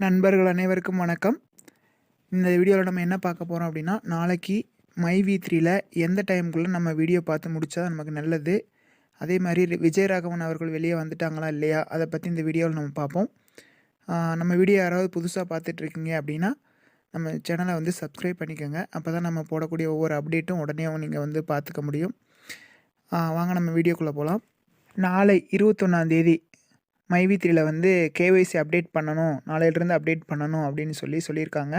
நண்பர்கள் அனைவருக்கும் வணக்கம். இந்த வீடியோவில் நம்ம என்ன பார்க்க போகிறோம் அப்படின்னா நாளைக்கு மை வி த்ரீல எந்த டைமுக்குள்ளே நம்ம வீடியோ பார்த்து முடித்தா நமக்கு நல்லது? அதே மாதிரி விஜயராகவன் அவர்கள் வெளியே வந்துட்டாங்களா இல்லையா? அதை பற்றி இந்த வீடியோவில் நம்ம பார்ப்போம். நம்ம வீடியோ யாராவது புதுசாக பார்த்துட்ருக்கீங்க அப்படின்னா நம்ம சேனலை வந்து சப்ஸ்கிரைப் பண்ணிக்கோங்க. அப்போ தான் நம்ம போடக்கூடிய ஒவ்வொரு அப்டேட்டும் உடனே நீங்கள் வந்து பார்த்துக்க முடியும். வாங்க நம்ம வீடியோக்குள்ளே போகலாம் நாளை இருபத்தொன்னாந்தேதி மைவி த்ரீல வந்து கேஒய்சி அப்டேட் பண்ணணும் நாளையிலேருந்து அப்டேட் பண்ணணும் அப்படின்னு சொல்லி சொல்லியிருக்காங்க.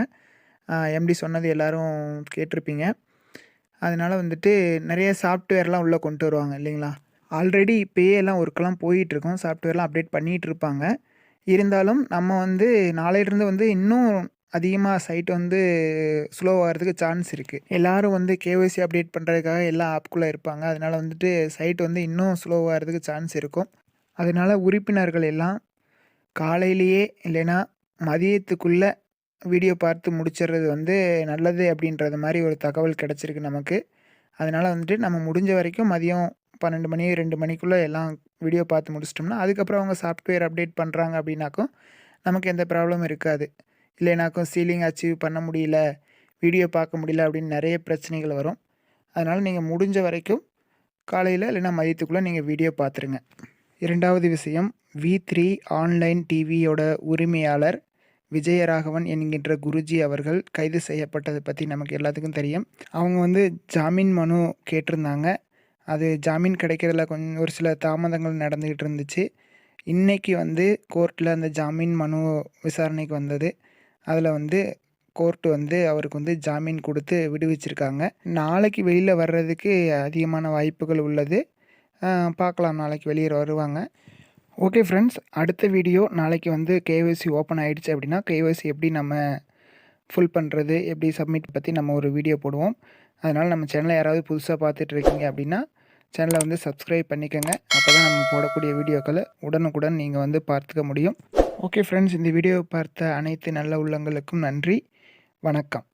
எம்டி சொன்னது எல்லோரும் கேட்டிருப்பீங்க. அதனால் வந்துட்டு நிறைய சாஃப்ட்வேர்லாம் உள்ளே கொண்டு வருவாங்க இல்லைங்களா? ஆல்ரெடி இப்போயே எல்லாம் ஒர்க்கெல்லாம் போயிட்டுருக்கோம் சாஃப்ட்வேர்லாம் அப்டேட் பண்ணிகிட்டு இருப்பாங்க இருந்தாலும் நம்ம வந்து நாளையிலேருந்து வந்து இன்னும் அதிகமாக சைட் வந்து ஸ்லோவாகிறதுக்கு சான்ஸ் இருக்குது எல்லாரும் வந்து கேஒய்சி அப்டேட் பண்ணுறதுக்காக எல்லா ஆப்குள்ளே இருப்பாங்க. அதனால் வந்துட்டு சைட் வந்து இன்னும் ஸ்லோவாகிறதுக்கு சான்ஸ் இருக்கும். அதனால் உறுப்பினர்கள் எல்லாம் காலையிலேயே இல்லைன்னா மதியத்துக்குள்ளே வீடியோ பார்த்து முடிச்சிடுறது வந்து நல்லது அப்படின்றது மாதிரி ஒரு தகவல் கிடச்சிருக்கு நமக்கு. அதனால் வந்துட்டு நம்ம முடிஞ்ச வரைக்கும் மதியம் பன்னெண்டு மணி ரெண்டு மணிக்குள்ளே எல்லாம் வீடியோ பார்த்து முடிச்சிட்டோம்னா அதுக்கப்புறம் அவங்க சாஃப்ட்வேர் அப்டேட் பண்ணுறாங்க அப்படின்னாக்கும் நமக்கு எந்த ப்ராப்ளமும் இருக்காது. இல்லைனாக்கும் சீலிங் அச்சீவ் பண்ண முடியல வீடியோ பார்க்க முடியல அப்படின்னு நிறைய பிரச்சனைகள் வரும். அதனால் நீங்கள் முடிஞ்ச வரைக்கும் காலையில் இல்லைன்னா மதியத்துக்குள்ளே நீங்கள் வீடியோ பார்த்துருங்க. இரண்டாவது விஷயம் வி த்ரீ ஆன்லைன் டிவியோட உரிமையாளர் விஜயராகவன் என்கின்ற குருஜி அவர்கள் கைது செய்யப்பட்டதை பற்றி நமக்கு எல்லாத்துக்கும் தெரியும். அவங்க வந்து ஜாமீன் மனு கேட்டிருந்தாங்க. அது ஜாமீன் கிடைக்கிறதுல கொஞ்சம் ஒரு சில தாமதங்கள் நடந்துக்கிட்டு இருந்துச்சு. இன்றைக்கி வந்து கோர்ட்டில் அந்த ஜாமீன் மனு விசாரணைக்கு வந்தது. அதில் வந்து கோர்ட்டு வந்து அவருக்கு வந்து ஜாமீன் கொடுத்து விடுவிச்சிருக்காங்க. நாளைக்கு வெளியில் வர்றதுக்கு அதிகமான வாய்ப்புகள் உள்ளது. பார்க்கலாம். நாளைக்கு வெளியே வருவாங்க. ஓகே ஃப்ரெண்ட்ஸ் அடுத்த வீடியோ நாளைக்கு வந்து கேஒய்சி ஓப்பன் ஆகிடுச்சு அப்படின்னா கேஒய்சி எப்படி நம்ம ஃபுல் பண்ணுறது எப்படி சப்மிட் பற்றி நம்ம ஒரு வீடியோ போடுவோம். அதனால் நம்ம சேனலை யாராவது புதுசாக பார்த்துட்ருக்கீங்க அப்படின்னா சேனலை வந்து சப்ஸ்கிரைப் பண்ணிக்கோங்க. அப்போ தான் நம்ம போடக்கூடிய வீடியோக்களை உடனுக்குடன் நீங்கள் வந்து பார்த்துக்க முடியும். ஓகே ஃப்ரெண்ட்ஸ் இந்த வீடியோவை பார்த்த அனைத்து நல்ல உள்ளங்களுக்கும் நன்றி. வணக்கம்.